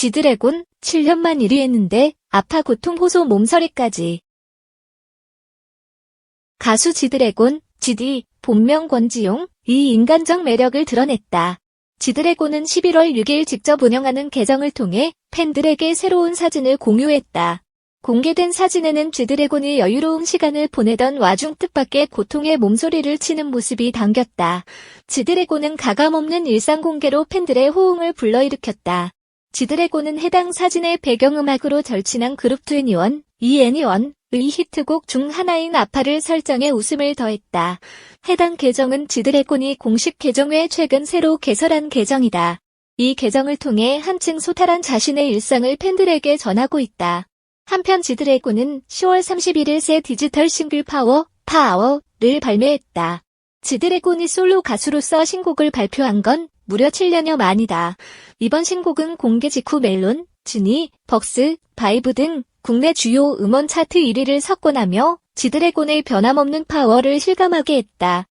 지드래곤 7년만 1위 했는데 아파 고통 호소 몸서리까지. 가수 지드래곤, 지디, 본명 권지용, 이 인간적 매력을 드러냈다. 지드래곤은 11월 6일 직접 운영하는 계정을 통해 팬들에게 새로운 사진을 공유했다. 공개된 사진에는 지드래곤이 여유로운 시간을 보내던 와중 뜻밖의 고통의 몸소리를 치는 모습이 담겼다. 지드래곤은 가감없는 일상 공개로 팬들의 호응을 불러일으켰다. 지드래곤은 해당 사진의 배경음악으로 절친한 그룹 21, 이애니원의 히트곡 중 하나인 아파를 설정해 웃음을 더했다. 해당 계정은 지드래곤이 공식 계정 외에 최근 새로 개설한 계정이다. 이 계정을 통해 한층 소탈한 자신의 일상을 팬들에게 전하고 있다. 한편 지드래곤은 10월 31일 새 디지털 싱글 파워, 파워를 발매했다. 지드래곤이 솔로 가수로서 신곡을 발표한 건 무려 7년여 만이다. 이번 신곡은 공개 직후 멜론, 지니, 벅스, 바이브 등 국내 주요 음원 차트 1위를 석권하며 지드래곤의 변함없는 파워를 실감하게 했다.